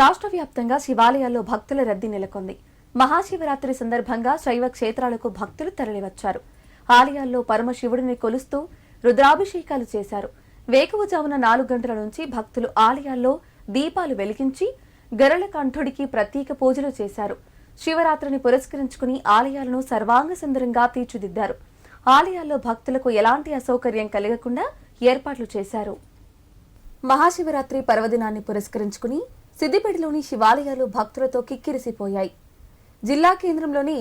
రాష్ట్ర వ్యాప్తంగా శివాలయాల్లో భక్తుల రద్దీ నెలకొంది. మహాశివరాత్రి సందర్భంగా శైవ క్షేత్రాలకు భక్తులు తరలివచ్చారు. ఆలయాల్లో పరమశివుడిని కొలుస్తూ రుద్రాభిషేకాలు చేశారు. వేకువజామున నాలుగు గంటల నుంచి భక్తులు ఆలయాల్లో దీపాలు వెలిగించి గరళ కంఠుడికి ప్రత్యేక పూజలు చేశారు. శివరాత్రిని పురస్కరించుకుని ఆలయాలను సర్వాంగ సుందరంగా తీర్చిదిద్దారు. ఆలయాల్లో భక్తులకు ఎలాంటి అసౌకర్యం కలగకుండా ఏర్పాట్లు చేశారు. మహాశివరాత్రి పర్వదినాన్ని పురస్కరించుకుని సిద్దిపేటలోని శివాలయాలు భక్తులతో కిక్కిరిసిపోయాయి. జిల్లా కేంద్రంలోని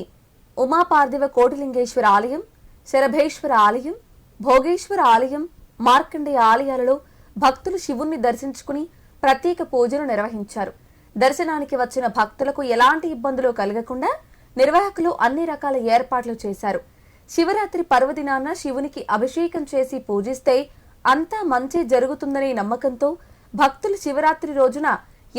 ఉమాపార్థివ కోటిలింగేశ్వర ఆలయం శరభేశ్వర ఆలయం భోగేశ్వర ఆలయం మార్కండేయ ఆలయాలలో భక్తులు శివుణ్ణి దర్శించుకుని ప్రత్యేక పూజలు నిర్వహించారు. దర్శనానికి వచ్చిన భక్తులకు ఎలాంటి ఇబ్బందులు కలగకుండా నిర్వాహకులు అన్ని రకాల ఏర్పాట్లు చేశారు. శివరాత్రి పర్వదినాన శివునికి అభిషేకం చేసి పూజిస్తే అంతా మంచి జరుగుతుందనే నమ్మకంతో భక్తులు శివరాత్రి రోజున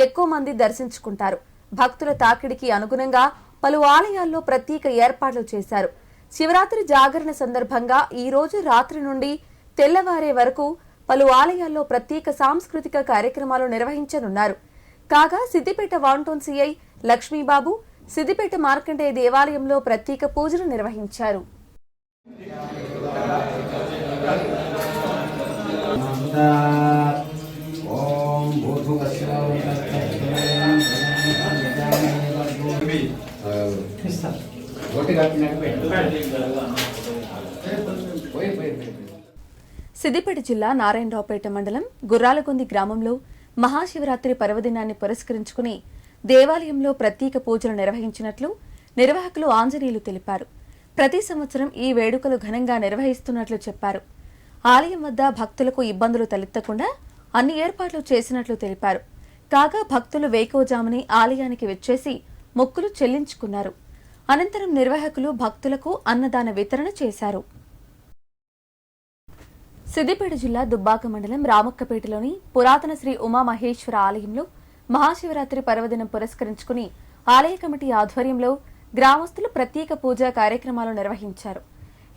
ఎక్కువ మంది దర్శించుకుంటారు. భక్తుల తాకిడికి అనుగుణంగా పలు ఆలయాల్లో ప్రత్యేక ఏర్పాట్లు చేశారు. శివరాత్రి జాగరణ సందర్భంగా ఈ రోజు రాత్రి నుండి తెల్లవారే వరకు పలు ఆలయాల్లో ప్రత్యేక సాంస్కృతిక కార్యక్రమాలు నిర్వహించనున్నారు. కాగా Siddipet one town CI Lakshmi Babu Siddipet Markandeya దేవాలయంలో ప్రత్యేక పూజలు నిర్వహించారు. ఓం సిద్దిపేట జిల్లా నారాయణరావుపేట మండలం గుర్రాలగొంది గ్రామంలో మహాశివరాత్రి పర్వదినాన్ని పురస్కరించుకుని దేవాలయంలో ప్రత్యేక పూజలు నిర్వహించినట్లు నిర్వాహకులు ఆంజనేయులు తెలిపారు. ప్రతి సంవత్సరం ఈ వేడుకలు ఘనంగా నిర్వహిస్తున్నట్లు చెప్పారు. ఆలయం వద్ద భక్తులకు ఇబ్బందులు తలెత్తకుండా అన్ని ఏర్పాట్లు చేసినట్లు తెలిపారు. కాగా భక్తులు వేకోజాముని ఆలయానికి వచ్చేసి మొక్కులు చెల్లించుకున్నారు. అనంతరం నిర్వాహకులు భక్తులకు అన్నదాన వితరణ చేశారు. సిద్దిపేట జిల్లా దుబ్బాక మండలం రామక్కపేటలోని పురాతన శ్రీ ఉమామహేశ్వర ఆలయంలో మహాశివరాత్రి పర్వదినం పురస్కరించుకుని ఆలయ కమిటీ ఆధ్వర్యంలో గ్రామస్తులు ప్రత్యేక పూజా కార్యక్రమాలు నిర్వహించారు.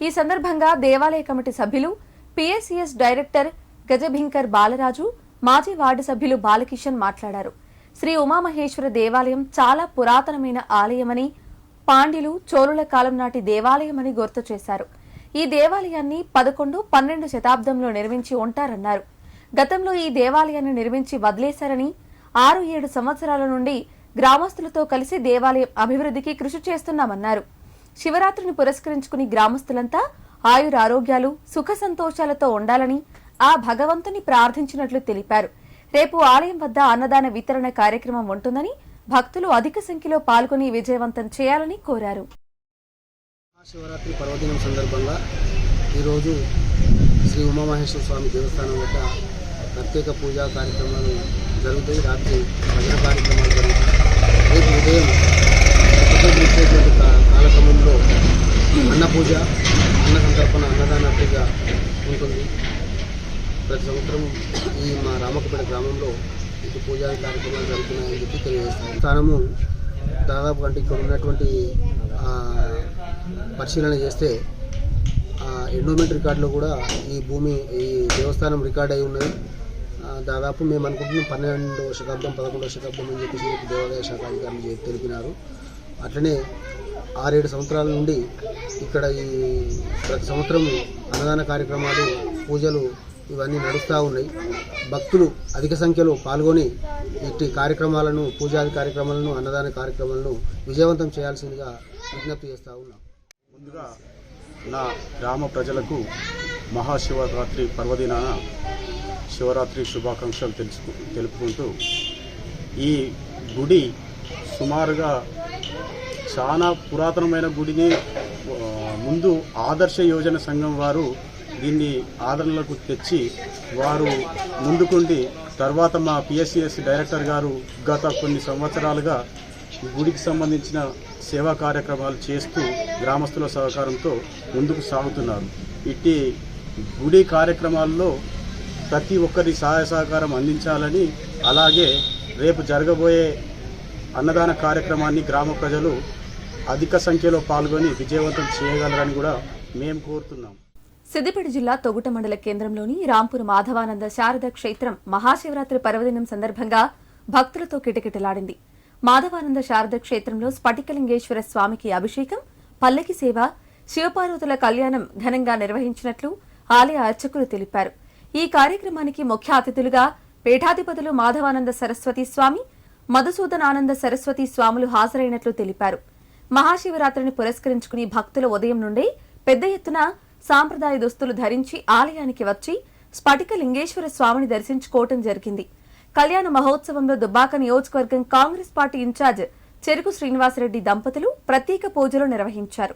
ఈ సందర్భంగా దేవాలయ కమిటీ సభ్యులు పిఎస్సిఎస్ డైరెక్టర్ గజభింకర్ బాలరాజు మాజీ వార్డు సభ్యులు బాలకిషన్ మాట్లాడారు. శ్రీ ఉమామహేశ్వర దేవాలయం చాలా పురాతనమైన ఆలయమని పాండ్యులు చోళుల కాలం నాటి దేవాలయమని గుర్తు చేశారు. ఈ దేవాలయాన్ని పదకొండు పన్నెండు శతాబ్దంలో నిర్మించి ఉంటారన్నారు. గతంలో ఈ దేవాలయాన్ని నిర్మించి వదిలేశారని ఆరు ఏడు సంవత్సరాల నుండి గ్రామస్తులతో కలిసి దేవాలయం అభివృద్ధికి కృషి చేస్తున్నామన్నారు. శివరాత్రిని పురస్కరించుకుని గ్రామస్తులంతా ఆయురారోగ్యాలు సుఖ సంతోషాలతో ఉండాలని ఆ భగవంతుని ప్రార్థించినట్లు తెలిపారు. రేపు ఆలయం వద్ద అన్నదాన వితరణ కార్యక్రమం ఉంటుందని భక్తులు అధిక సంఖ్యలో పాల్గొని విజయవంతం చేయాలని కోరారు. శివరాత్రి పర్వదినం సందర్భంగా ఈరోజు శ్రీ ఉమామహేశ్వర స్వామి దేవస్థానం వద్ద ప్రత్యేక పూజా కార్యక్రమాలు జరుగుతాయి. రాత్రి భజన కార్యక్రమాలు జరుగుతాయి. రేపు ఉదయం ఇచ్చేటువంటి కాలక్రమంలో అన్న పూజ అన్న సంతర్పణ అన్నదాన పూజ ఉంటుంది. ప్రతి సంవత్సరం ఈ మా రామకపేట గ్రామంలో ఇటు పూజా కార్యక్రమాలు జరుగుతున్నాయని చెప్పి తెలియజేస్తాను. స్థానము దాదాపు అంటే ఇక్కడ ఉన్నటువంటి పరిశీలన చేస్తే ఎండోమెంట్ రికార్డులో కూడా ఈ భూమి ఈ దేవస్థానం రికార్డ్ అయి ఉన్నది. దాదాపు మేము అనుకుంటున్నాం పన్నెండవ శతాబ్దం పదకొండవ శతాబ్దం అని చెప్పేసి దేవాలయ శాఖ అధికారులు తెలిపినారు. అట్లనే ఆరేడు సంవత్సరాల నుండి ఇక్కడ ఈ ప్రతి సంవత్సరం అన్నదాన కార్యక్రమాలు పూజలు ఇవన్నీ నడుస్తూ ఉన్నాయి. భక్తులు అధిక సంఖ్యలో పాల్గొని ఇట్టి కార్యక్రమాలను పూజాది కార్యక్రమాలను అన్నదాన కార్యక్రమాలను విజయవంతం చేయాల్సిందిగా విజ్ఞప్తి చేస్తూ ఉన్నాం. ముందుగా నా గ్రామ ప్రజలకు మహాశివరాత్రి పర్వదినాన శివరాత్రి శుభాకాంక్షలు తెలుసుకు తెలుపుకుంటూ ఈ గుడి సుమారుగా చాలా పురాతనమైన గుడిని ముందు ఆదర్శ యోజన సంఘం వారు దీన్ని ఆదరణలకు తెచ్చి వారు ముందుకుండి. తర్వాత మా పిఎస్సిఎస్ డైరెక్టర్ గారు గత కొన్ని సంవత్సరాలుగా గుడికి సంబంధించిన సేవా కార్యక్రమాలు చేస్తూ గ్రామస్తుల సహకారంతో ముందుకు సాగుతున్నారు. ఇట్టి గుడి కార్యక్రమాల్లో ప్రతి ఒక్కరి సహాయ సహకారం అందించాలని అలాగే రేపు జరగబోయే అన్నదాన కార్యక్రమాన్ని గ్రామ ప్రజలు అధిక సంఖ్యలో పాల్గొని విజయవంతం చేయగలరని కూడా మేము కోరుతున్నాం. సిద్దిపేట జిల్లా తొగుట మండల కేంద్రంలోని రాంపూర్ మాధవానంద శారద క్షేత్రం మహాశివరాత్రి పర్వదినం సందర్భంగా భక్తులతో కిటకిటలాడింది. మాధవానంద శారద క్షేత్రంలో స్ఫటికలింగేశ్వర స్వామికి అభిషేకం పల్లకి సేవ శివపార్వతుల కళ్యాణం ఘనంగా నిర్వహించినట్లు ఆలయ అర్చకులు తెలిపారు. ఈ కార్యక్రమానికి ముఖ్య అతిథులుగా పీఠాధిపతులు మాధవానంద సరస్వతి స్వామి మధుసూదనానంద సరస్వతి స్వాములు హాజరైనట్లు తెలిపారు. మహాశివరాత్రిని పురస్కరించుకుని భక్తుల ఉదయం నుండే పెద్ద ఎత్తున సాంప్రదాయ దుస్తులు ధరించి ఆలయానికి వచ్చి స్ఫటిక లింగేశ్వర స్వామిని దర్శించుకోవటం జరిగింది. కళ్యాణ మహోత్సవంలో దుబ్బాక నియోజకవర్గం కాంగ్రెస్ పార్టీ ఇన్ఛార్జ్ చెరుకు శ్రీనివాసరెడ్డి దంపతులు ప్రత్యేక పూజలు నిర్వహించారు.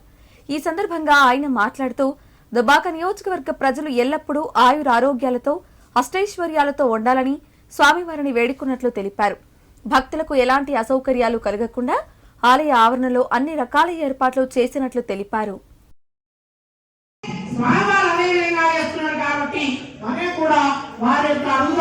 ఈ సందర్భంగా ఆయన మాట్లాడుతూ దుబాక నియోజకవర్గ ప్రజలు ఎల్లప్పుడూ ఆయురారోగ్యాలతో అష్టైశ్వర్యాలతో ఉండాలని స్వామివారిని వేడుకున్నట్లు తెలిపారు. భక్తులకు ఎలాంటి అసౌకర్యాలు కలగకుండా ఆలయ ఆవరణలో అన్ని రకాల ఏర్పాట్లు చేసినట్లు తెలిపారు. స్వామివారు అదే విధంగా చేస్తున్నారు కాబట్టి మనం కూడా వారి యొక్క అనుభవం